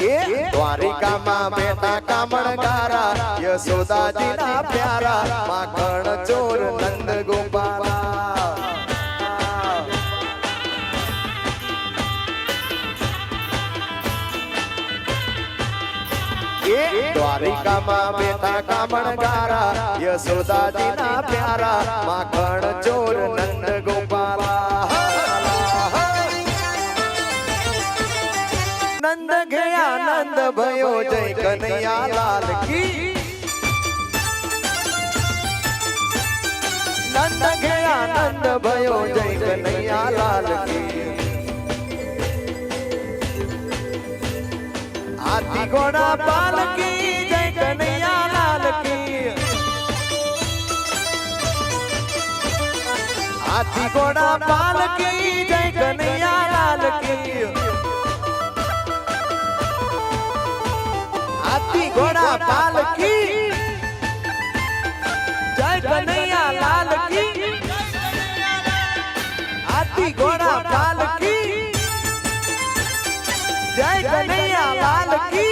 એ દ્વારિકામાં બેઠા કામણગારા યશોદાજીના પ્યારા માખણ ચોર નંદ ગોપાલા એ દ્વારિકામાં બેઠા કામણગારા યશોદાજીના પ્યારા માખણ ચોર गया नंद भयो, जय कन्हैया लाल की। नंद गया नंद भयो, जय कन्हैया लाल की। हाथी घोड़ा पाल की, जय कन्हैया लाल की। हाथी घोड़ा पाल की, जय कन्हैया लाल की। कन्हैया बाल की। जय कन्हैया लाल की। हाथी घोड़ा बाल की। जय कन्हैया लाल की।